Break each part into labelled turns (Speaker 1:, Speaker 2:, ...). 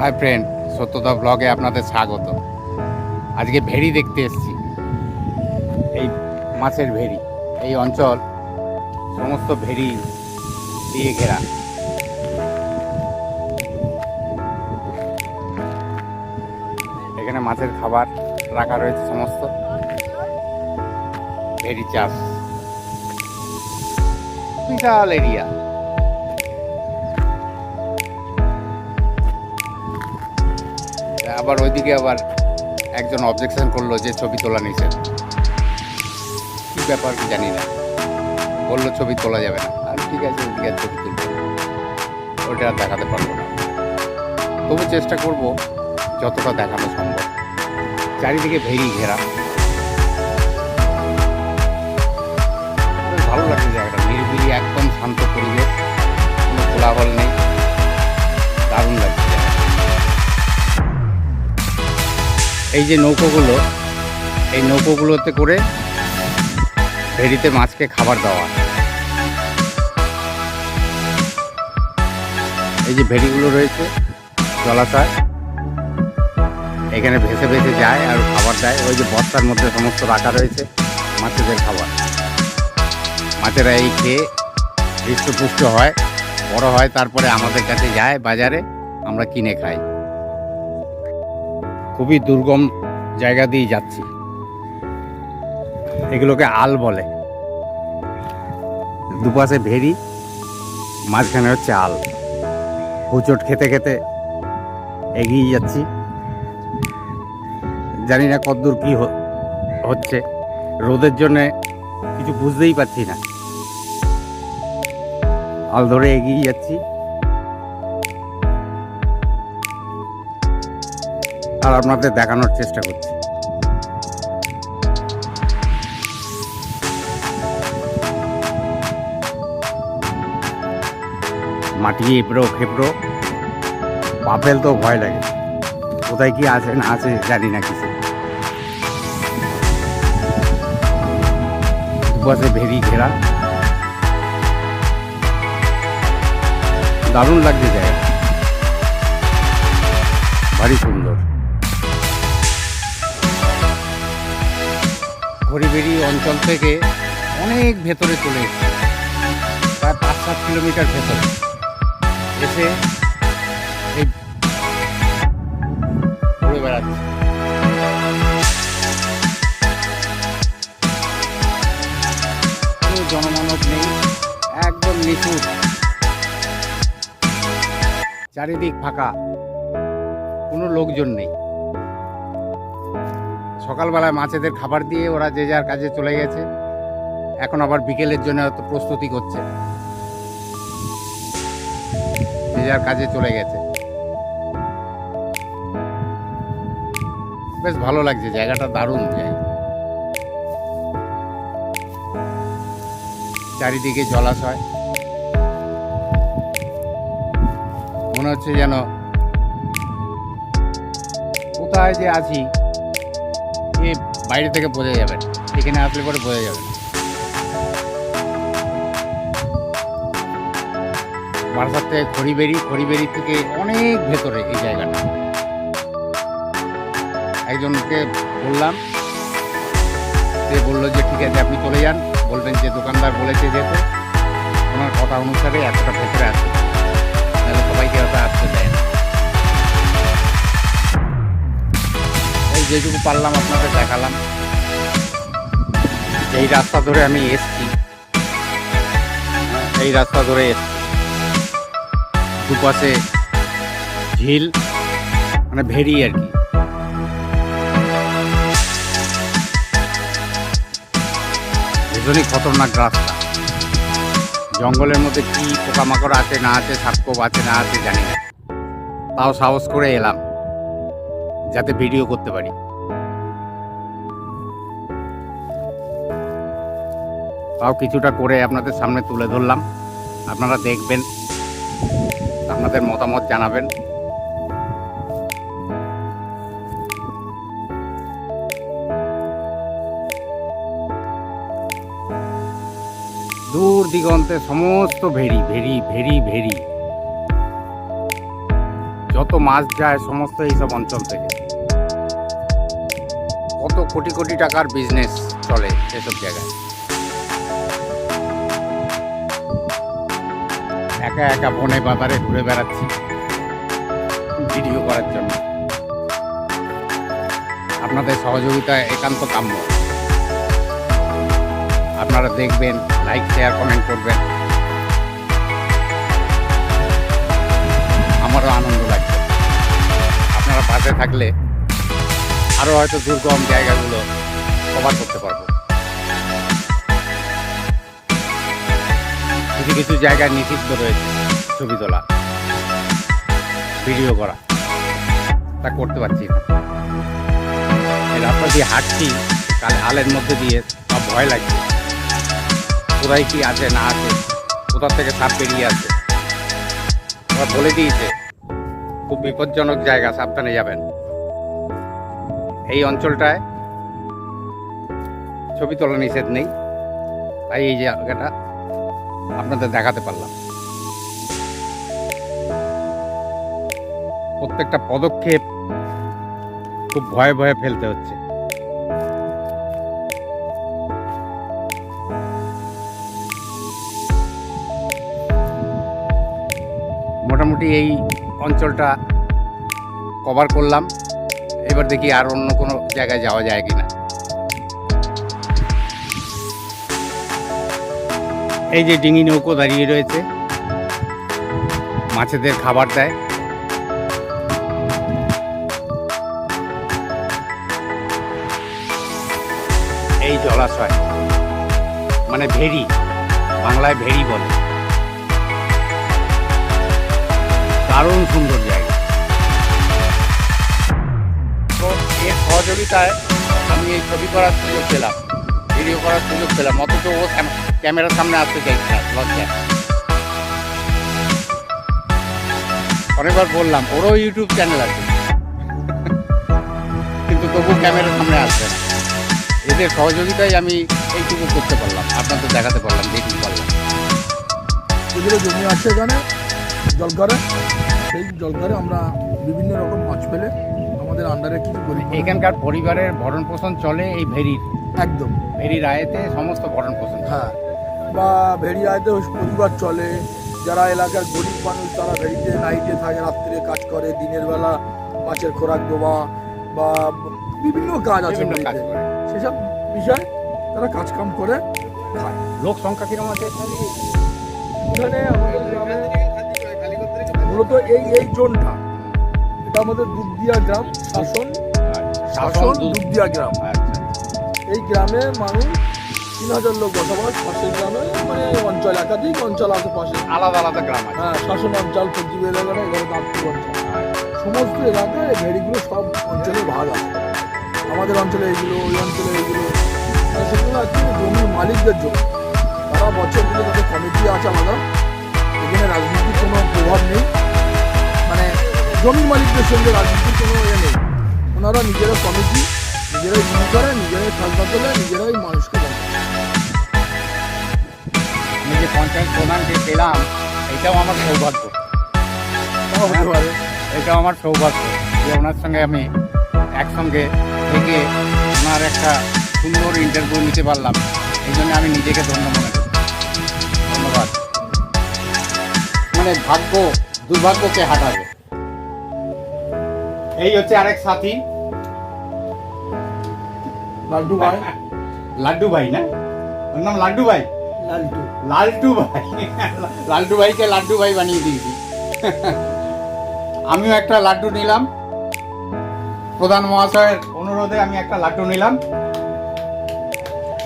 Speaker 1: Hi friend সত্যতা ব্লগে আপনাদের স্বাগত। আজকে ভেড়ি দেখতে এসেছি। এই মাছের ভেড়ি, এই অঞ্চল, সমস্ত ভেড়ি দিয়ে ঘেরা। এখানে মাছের খাবার রাখা রয়েছে সমস্ত। ভেড়ি চাষ। বিশাল এরিয়া আবার ওইদিকে আবার একজন অবজেকশন করল যে ছবি তোলা নিষেধ। কি ব্যাপার জানি না। বলল ছবি তোলা যাবে না। আর ঠিক আছে, ওইদিকে ছবি তুলবো ওইটা দেখাতে পারব না। তবু চেষ্টা করব যতটা দেখানো সম্ভব। চারিদিকে ভেরি ঘেরা। ভালো লাগছে জায়গাটা। নিরিবিলি, একদম শান্ত পরিবেশ। কোনো কোলাহল নেই। এই যে নৌকোগুলো, এই নৌকোগুলোতে করে ভেড়িতে মাছকে খাবার দেওয়া এই যে ভেড়িগুলো রয়েছে, জলাশয়, এখানে ভেসে ভেসে যায় আর খাবার দেয়। ওই যে বস্তার মধ্যে সমস্ত রাখা রয়েছে মাছেদের খাবার। মাছেরা এই খেয়ে হৃষ্টপুষ্ট হয়, বড় হয়, তারপরে আমাদের কাছে যায় বাজারে, আমরা কিনে খাই। খুবই দুর্গম জায়গা দিয়ে যাচ্ছি। এগুলোকে আল বলে। দুপাশে ভেরি, মাঝখানে হচ্ছে আল। হুচট খেতে খেতে এগিয়ে যাচ্ছি। জানি না কতদূর কি হচ্ছে। রোদের জন্য কিছু বুঝতেই পারছি না। আল ধরে এগিয়ে যাচ্ছি। আর আপনাদের দেখানোর চেষ্টা করছি। মাটি এবড়ো খেপড়ো পা তো ভয় লাগে। কোথায় কি আছে না আছে জানি না কিছু। দুপাশে ভেরি ঘেরা। দারুণ লাগছে জায়গা ভারী সুন্দর। হরিবেরি অঞ্চল থেকে অনেক ভেতরে চলে এসেছে। প্রায় পাঁচ, সাত কিলোমিটার ভেতরে। এসে এই ঘুরে বেড়াচ্ছে। জনমানব নেই, একদম নিখুঁত। চারিদিক ফাঁকা। কোনো লোকজন নেই। সকালবেলায় মাছেদের খাবার দিয়ে ওরা যে যার কাজে চলে গেছে। এখন আবার বিকেলের জন্য প্রস্তুতি করছে। যে যার কাজে চলে গেছে। বেশ ভালো লাগছে, জায়গাটা দারুণ জায়গা চারিদিকে জলাশয়। মনে হচ্ছে যেন কোথায় যে আছি। এ বাইরে থেকে বোঝা যাবে এখানে আসলে পরে বোঝা যাবে। বারাসাত থেকে খড়িবেরি খড়িবেরি থেকে অনেক ভেতরে এই জায়গাটা। একজনকে বললাম, সে বলল যে, ঠিক আছে, আপনি চলে যান। বলবেন যে, দোকানদার বলেছে যেতে। ওনার কথা অনুসারে এতটা ভেতরে আসতে তাহলে সবাইকে হয়তো আসতে দেয় না। যেটুকু পারলাম আপনাদের দেখালাম। এই রাস্তা ধরে আমি এসছি। এই রাস্তা ধরে এসছি। দুপাশে ঝিল মানে ভেরি আর কি। ভীষণই খতরনাক রাস্তা। জঙ্গলের মধ্যে কি পোকামাকড় আছে, না আছে, সাপকোপ আছে, না আছে, জানি না। তাও সাহস করে এলাম। যাতে ভিডিও করতে পারি। তাও কিছুটা করে আপনাদের সামনে তুলে ধরলাম। আপনারা দেখবেন, আপনাদের মতামত জানাবেন। দূর দিগন্তে সমস্ত ভেরি ভেরি ভেরি ভেরি যত মাছ যায় সমস্ত এইসব অঞ্চল থেকে। কোটি কোটি টাকার বিজনেস চলে এসব জায়গায়। একা একা বনে বাজারে ঘুরে বেড়াচ্ছি ভিডিও করার জন্য। আপনাদের সহযোগিতা একান্ত কাম্য। আপনারা দেখবেন লাইক শেয়ার কমেন্ট করবেন। আমারও আনন্দ লাগবে। আপনারা পাশে থাকলে আরও হয়তো দুর্গম জায়গাগুলো কভার করতে পারব। কিছু কিছু জায়গায় নিষিদ্ধ রয়েছে ছবি তোলা ভিডিও করা। তা করতে পারছি না। রাস্তা দিয়ে হাঁটছি কাল আলের মধ্যে দিয়ে সব ভয় লাগছে। কোথায় কি আছে না আছে, কোথা থেকে সাপ বেরিয়ে আছে ওরা বলে দিয়েছে, খুব বিপজ্জনক জায়গা, সাবধানে যাবেন। এই অঞ্চলটায় ছবি তোলা নিষেধ নেই। তাই এই জায়গাটা আপনাদের দেখাতে পারলাম। প্রত্যেকটা পদক্ষেপ খুব ভয়ে ভয়ে ফেলতে হচ্ছে। মোটামুটি এই অঞ্চলটা কভার করলাম। এবার দেখি আর অন্য কোনো জায়গায় যাওয়া যায় কিনা। এই যে ডিঙি নৌকো দাঁড়িয়ে রয়েছে, মাছেদের খাবার দেয়। এই জলাশয় মানে ভেরি, বাংলায় ভেরি বলে। দারুণ সুন্দর জায়গা। সহযোগিতায় আমি এই ছবি করার সুযোগ পেলাম, ভিডিও করার সুযোগ পেলাম, অথচ ও ক্যামেরার সামনে আসতে চাইছে লজ্জায়। অনেকবার বললাম, ওরও ইউটিউব চ্যানেল আছে। কিন্তু তবু ক্যামেরার সামনে আসবে না। এদের সহযোগিতায় আমি এইটুকু করতে পারলাম, আপনাদের দেখাতে পারলাম যেটুকু পারলাম।
Speaker 2: যেগুলো জমি আছে এখানে, জলঘরে। সেই জলঘরে আমরা বিভিন্ন রকম মাছ পেলে আমাদের আন্ডারে কিছু করি।
Speaker 1: এখানকার পরিবারের ভরণ পোষণ চলে এই ভেরির।
Speaker 2: একদম।
Speaker 1: ভেরির আয়েতে সমস্ত ভরণ পোষণ
Speaker 2: হ্যাঁ। বা ভেড়িয়াতে পরিবার চলে যারা এলাকার গরিব মানুষ তারা ভেড়িতে নাইটে থাকে রাত্রে কাজ করে দিনের বেলা মাছের খোরাক দেওয়া বা বিভিন্ন কাজ আছে সেসব বিষয় তারা কাজ কাম করে খায়।
Speaker 1: লোক সংখ্যা কীরকম আছে?
Speaker 2: এখানে আমাদের গ্রামে মূলত এই এই জোনটা। এটা আমাদের দুধদিয়া গ্রাম। শাসন শাসন দুধদিয়া গ্রাম।
Speaker 1: আচ্ছা।
Speaker 2: এই গ্রামে মানুষ তিন হাজার লোক বসবাস পাশের গ্রামে মানে অঞ্চল একাধিক অঞ্চল আছে পাশে।
Speaker 1: আলাদা আলাদা গ্রাম
Speaker 2: হ্যাঁ শাসন অঞ্চল সবজি এলাকা এখানে নাগপুর অঞ্চল। সমস্ত এলাকায় ভেড়িগুলো সব অঞ্চলে ভাগ আছে। আমাদের অঞ্চলে এইগুলো ওই অঞ্চলে এইগুলো। সেগুলো অ্যাকচুয়ালি জমির মালিকদের জন্য তারা বছর দিলে তাদের কমিটি আছে আলাদা। এখানে রাজনীতির কোনো প্রভাব নেই। মানে জমির মালিকদের সঙ্গে রাজনীতির কোনো ইয়ে নেই। ওনারা নিজেরা কমিটি নিজেরাই শুরু করে নিজেরাই খাজনা তোলে নিজেরাই মানুষকে দেয়।
Speaker 1: আমি যে পঞ্চায়েত প্রধানকে পেলাম এটাও আমার সৌভাগ্য।
Speaker 2: তাও হতে পারে।
Speaker 1: এটাও আমার সৌভাগ্য যে ওনার সঙ্গে আমি একসঙ্গে থেকে ওনার একটা সুন্দর ইন্টারভিউ নিতে পারলাম। এই জন্য আমি নিজেকে ধন্য মনে করি। ধন্যবাদ। মানে ভাগ্য দুর্ভাগ্যকে হাঁটাবে। এই হচ্ছে আরেক সাথী।
Speaker 2: লাড্ডু ভাই।
Speaker 1: লাড্ডু ভাই না? ওর নাম লাড্ডু ভাই?
Speaker 2: লালটু।
Speaker 1: লালটু ভাই। লালটু ভাইকে লাড্ডু ভাই বানিয়ে দিয়েছি। আমিও একটা লাড্ডু নিলাম। প্রধান মহাশয়ের অনুরোধে আমি একটা লাড্ডু নিলাম।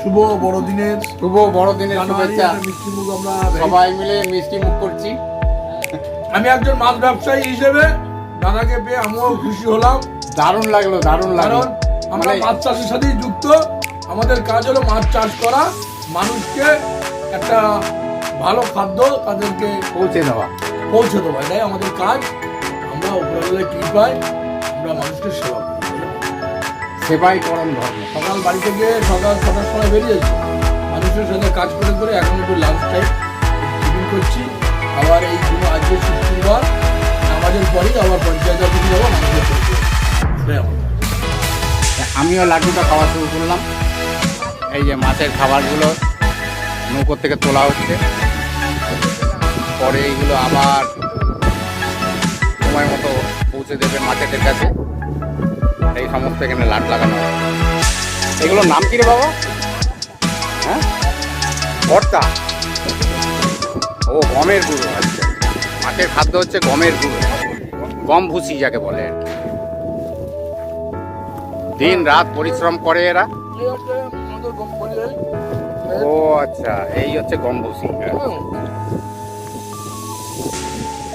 Speaker 2: শুভ বড়দিনের
Speaker 1: শুভ বড়দিনের শুভেচ্ছা।
Speaker 2: মিষ্টি মুখ আমরা
Speaker 1: সবাই মিলে মিষ্টি মুখ করছি।
Speaker 2: আমি একজন মাছ ব্যবসায়ী হিসেবে দাদাকে পেয়ে আমিও খুশি হলাম।
Speaker 1: দারুণ লাগল দারুণ লাগল।
Speaker 2: আমরা
Speaker 1: মানে
Speaker 2: মাছ চাষের সাথেই যুক্ত। আমাদের কাজ হলো মাছ চাষ করা মানুষকে একটা ভালো খাদ্য তাদেরকে
Speaker 1: পৌঁছে দেওয়া।
Speaker 2: পৌঁছে দেওয়া এটাই আমাদের কাজ। আমরা উপরবেলায় পাই আমরা মানুষকে সেবা করি।
Speaker 1: সেবাই পরম ধর্ম।
Speaker 2: সকাল বাড়ি থেকে সকাল ছটার সময় বেরিয়েছি মানুষের সাথে কাজ করে করে এখন একটু লাঞ্চ টাইম করছি। আবার এই আজকে শুক্রবার। আমাদের পরেই আবার পঞ্চায়েত অফিসে যাব মানুষের করে আমার
Speaker 1: আমিও লাড্ডুটা খাওয়া শুরু করলাম। এই যে মাছের খাবারগুলো নৌকো থেকে তোলা হচ্ছে। পরে এইগুলো আবার সময় মতো পৌঁছে দেবে মাছেদের কাছে। এই সমস্ত এখানে লাট লাগানো হয়। এগুলোর নাম কি রে বাবা? হ্যাঁ? ভর্তা। ও গমের গুঁড়ো আচ্ছা। মাছের খাদ্য হচ্ছে গমের গুঁড়ো। গম ভুসি যাকে বলে। দিন রাত পরিশ্রম করে এরা ও আচ্ছা এই হচ্ছে গম ভুসি হ্যাঁ।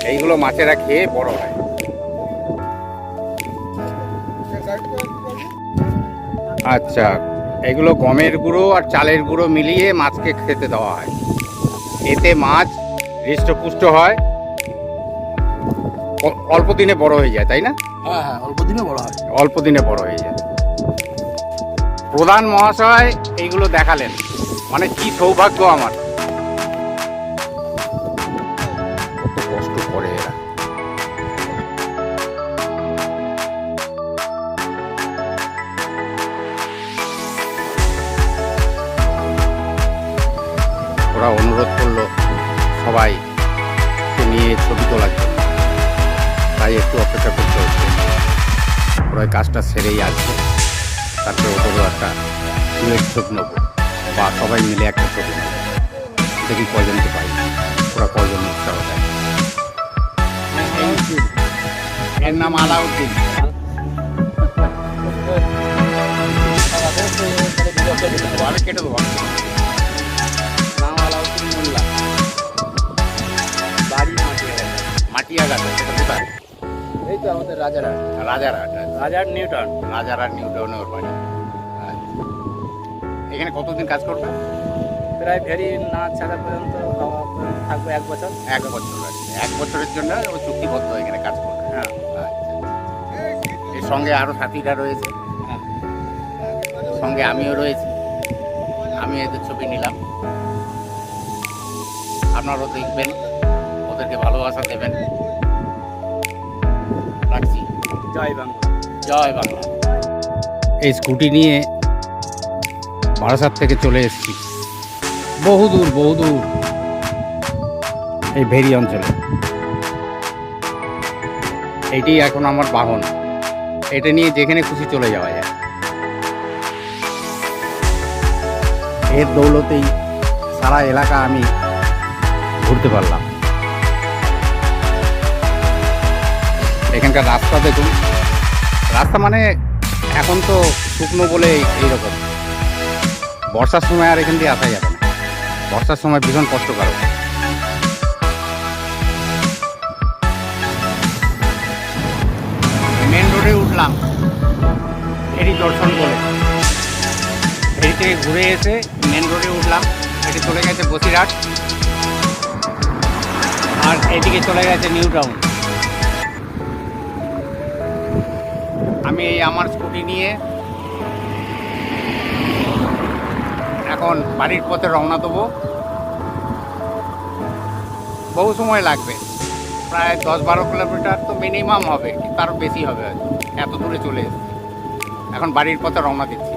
Speaker 1: এইগুলো মাছেরা খেয়ে বড় হয় আচ্ছা এগুলো গমের গুঁড়ো আর চালের গুঁড়ো মিলিয়ে মাছকে খেতে দেওয়া হয় এতে মাছ হৃষ্টপুষ্ট হয় অল্প দিনে বড় হয়ে যায় তাই না?
Speaker 2: হ্যাঁ হ্যাঁ অল্প দিনে বড় হয়।
Speaker 1: অল্প দিনে বড় হয়ে যায়। প্রধান মহাশয় এইগুলো দেখালেন। মানে কি সৌভাগ্য আমার। কত কষ্ট করে এরা। ওরা অনুরোধ করল সবাই নিয়ে ছবি তোলার জন্য। তাই একটু অপেক্ষা করতে হচ্ছে। ওই কাজটা সেরেই আসবে। তারপরে ওদেরও একটা ডুয়েট ছবি নেব। বা সবাই মিলে একটা ছবি নেব। দেখি কজনকে পাই। ওরা কজন উৎসাহ দেয়। এর নাম আলাউদ্দিন। কেটে দেবো নাম আলাউদ্দিন
Speaker 3: মাটিয়া
Speaker 1: সেটা কোথায়?
Speaker 3: এই তো আমাদের রাজারহাট
Speaker 1: রাজারহাট
Speaker 3: রাজার নিউটন।
Speaker 1: রাজারহাট নিউ টাউনে ওর বাড়ি। আচ্ছা। এখানে কতদিন কাজ করবে?
Speaker 3: প্রায় ফেরি না ছাড়া পর্যন্ত থাকব এক বছর।
Speaker 1: এক বছর এক বছরের জন্য ও চুক্তিবদ্ধ এখানে কাজ করবে।
Speaker 3: হ্যাঁ।
Speaker 1: আচ্ছা। এর সঙ্গে আরও সাথীরা রয়েছে।
Speaker 3: হ্যাঁ।
Speaker 1: সঙ্গে আমিও রয়েছি। আমি এদের ছবি নিলাম। আপনারাও দেখবেন ওদেরকে ভালোবাসা দেবেন।
Speaker 3: জয় বাংলা।
Speaker 1: জয় বাংলা। এই স্কুটি নিয়ে বারাসাত থেকে চলে এসেছি। বহুদূর বহুদূর এই ভেরি অঞ্চলে। এটি এখন আমার বাহন। এটা নিয়ে যেখানে খুশি চলে যাওয়া যায়। এর দৌলতেই সারা এলাকা আমি ঘুরতে পারলাম। এখানকার রাস্তা দেখুন। রাস্তা মানে এখন তো শুকনো বলে এইরকম। বর্ষার সময় আর এখান দিয়ে আসা যাবে না। বর্ষার সময় ভীষণ কষ্টকারক মেন রোডে উঠলাম। ফেরি দর্শন করে ফেরি থেকে ঘুরে এসে মেন রোডে উঠলাম। এটি চলে গেছে বসিরহাট। আর এদিকে চলে গেছে নিউ টাউন। আমি এই আমার স্কুটি নিয়ে এখন বাড়ির পথে রওনা দেবো। বহু সময় লাগবে। প্রায় দশ বারো কিলোমিটার তো মিনিমাম হবে তারও তার বেশি হবে এত দূরে চলে এখন বাড়ির পথে রওনা দিচ্ছি।